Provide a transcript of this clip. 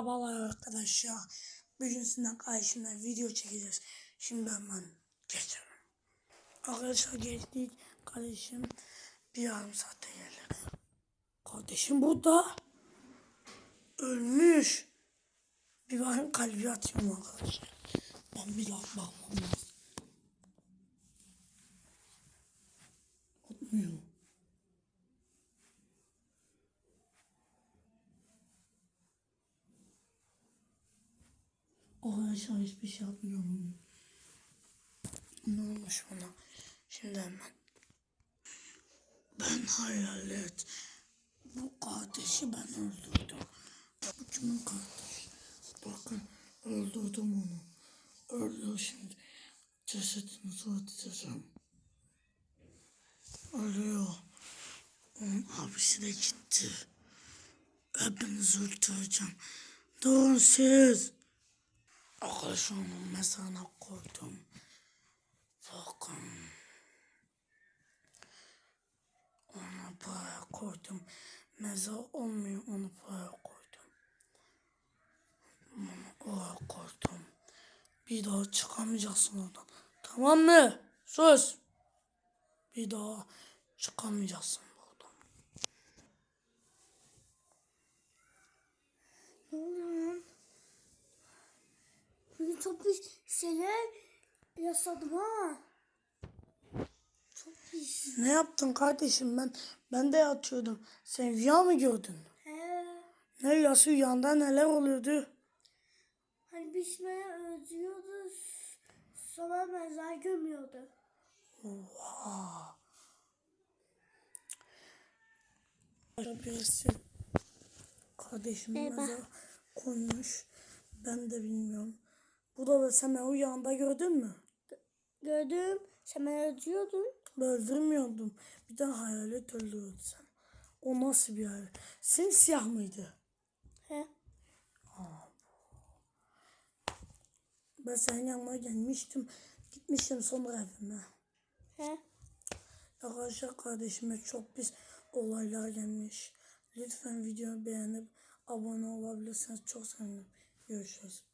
Merhabalar arkadaşlar. Bugün sizden karşımda video çekeceğiz. Şimdi hemen geçelim. Arkadaşlar geçtik. Kardeşim bir yarım saatte gelir. Kardeşim burada. Ölmüş. Bir bakayım kalbi atıyor mu arkadaşlar. Ben bir daha bakmam lazım. Atmıyor. Arkadaşlar hiçbir şey yapmıyorum. Ne olmuş bana? Şimdi hemen. Ben hayalet. Bu kardeşi ben öldürdüm. Bu kimin kardeşi? Bakın öldürdüm onu. Ölüyor şimdi. Cesedini soğutacağım. Ölüyor. Onun abisi de gitti. Hepinizi öldüreceğim. Durun siz. Onun mezarına koydum. Bakın. Onu buraya koydum. Mezar olmuyor onu buraya koydum. Onu oraya koydum. Bir daha çıkamayacaksın oradan. Tamam mı? Sus. Bir daha çıkamayacaksın buradan. Ne oluyor lan? Bugün çok pis şeyler yasadım ha. Çok pis. Ne yaptın kardeşim ben? Ben de yatıyordum. Sen rüya mı gördün? He. Ne rüyası rüyanda neler oluyordu? Hani beni özlüyordu. Sonra mezar gömüyordu. Oha. Birisi kardeşim mezar koymuş. Ben de bilmiyorum. Bu da sen o yanda gördün mü? Gördüm. Sen beni özlüyordun. Ben öldürmüyordum. Bir de hayalet öldürüyordu sen. O nasıl bir hayalet? Simsiyah mıydı? He. Ben senin yanına gelmiştim. Gitmiştim sonra evime. He. Arkadaşlar kardeşime çok pis olaylar gelmiş. Lütfen videoyu beğenip abone olabilirsiniz. Çok sevinirim. Görüşürüz.